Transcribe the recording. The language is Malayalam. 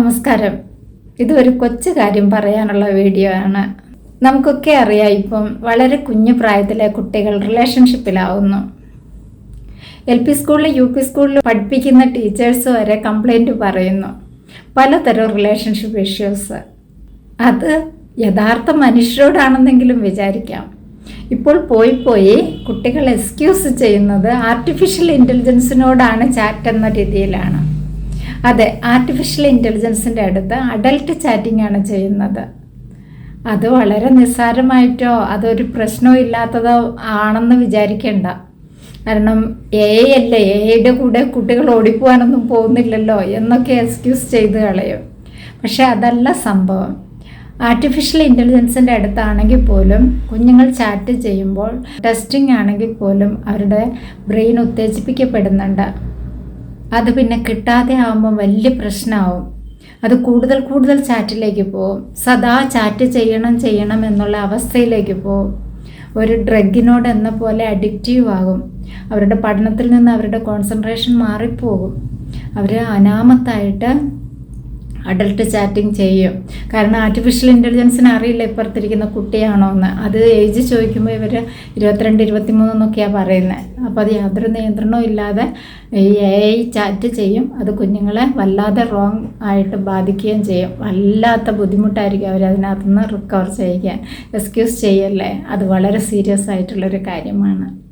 നമസ്കാരം. ഇതൊരു കൊച്ചു കാര്യം പറയാനുള്ള വീഡിയോ ആണ്. നമുക്കൊക്കെ അറിയാം ഇപ്പം വളരെ കുഞ്ഞു പ്രായത്തിലെ കുട്ടികൾ റിലേഷൻഷിപ്പിലാവുന്നു എൽ പി സ്കൂളിൽ യു പി സ്കൂളിൽ പഠിപ്പിക്കുന്ന ടീച്ചേഴ്സ് വരെ കംപ്ലൈന്റ് പറയുന്നു. പലതരം റിലേഷൻഷിപ്പ് ഇഷ്യൂസ് അത് യഥാർത്ഥ മനുഷ്യരോടാണെന്നെങ്കിലും വിചാരിക്കാം. ഇപ്പോൾ പോയി പോയി കുട്ടികൾ എക്സ്ക്യൂസ് ചെയ്യുന്നത് ആർട്ടിഫിഷ്യൽ ഇന്റലിജൻസിനോടാണ് ചാറ്റ് എന്ന രീതിയിലാണ്. അതെ ആർട്ടിഫിഷ്യൽ ഇന്റലിജൻസിന്റെ അടുത്ത് അഡൽട്ട് ചാറ്റിംഗ് ആണ് ചെയ്യുന്നത്. അത് വളരെ നിസ്സാരമായിട്ടോ അതൊരു പ്രശ്നവും ഇല്ലാത്തതോ ആണെന്ന് വിചാരിക്കേണ്ട. കാരണം എ അല്ലേ എയുടെ കൂടെ കുട്ടികൾ ഓടിപ്പോവാനൊന്നും പോകുന്നില്ലല്ലോ എന്നൊക്കെ എക്സ്ക്യൂസ് ചെയ്ത് കളയും. പക്ഷെ അതല്ല സംഭവം. ആർട്ടിഫിഷ്യൽ ഇന്റലിജൻസിന്റെ അടുത്താണെങ്കിൽ പോലും കുഞ്ഞുങ്ങൾ ചാറ്റ് ചെയ്യുമ്പോൾ ടെസ്റ്റിംഗ് ആണെങ്കിൽ പോലും അവരുടെ ബ്രെയിൻ ഉത്തേജിപ്പിക്കപ്പെടുന്നുണ്ട്. അത് പിന്നെ കിട്ടാതെ ആവുമ്പോൾ വലിയ പ്രശ്നമാവും അത് കൂടുതൽ കൂടുതൽ ചാറ്റിലേക്ക് പോകും സദാ ചാറ്റ് ചെയ്യണം ചെയ്യണം എന്നുള്ള അവസ്ഥയിലേക്ക് പോകും ഒരു ഡ്രഗിനോട് എന്ന പോലെ അഡിക്റ്റീവ് ആകും. അവരുടെ പഠനത്തിൽ നിന്ന് അവരുടെ കോൺസെൻട്രേഷൻ മാറിപ്പോകും. അവർ അനാമത്തായിട്ട് അഡൽട്ട് ചാറ്റിംഗ് ചെയ്യും. കാരണം ആർട്ടിഫിഷ്യൽ ഇന്റലിജൻസിന് അറിയില്ല ഇപ്പുറത്തിരിക്കുന്ന കുട്ടിയാണോ എന്ന്. അത് ഏജ് ചോദിക്കുമ്പോൾ ഇവർ ഇരുപത്തിരണ്ട് ഇരുപത്തിമൂന്ന് എന്നൊക്കെയാണ് പറയുന്നത് അപ്പോൾ അത് യാതൊരു നിയന്ത്രണവും ഇല്ലാതെ ഈ എ ഐ ചാറ്റ് ചെയ്യും. അത് കുഞ്ഞുങ്ങളെ വല്ലാതെ റോങ് ആയിട്ട് ബാധിക്കുകയും ചെയ്യും. വല്ലാത്ത ബുദ്ധിമുട്ടായിരിക്കും അവർ നിന്ന് റിക്കവർ ചെയ്യാൻ എക്സ്ക്യൂസ് ചെയ്യല്ലേ? അത് വളരെ സീരിയസ് ആയിട്ടുള്ളൊരു കാര്യമാണ്.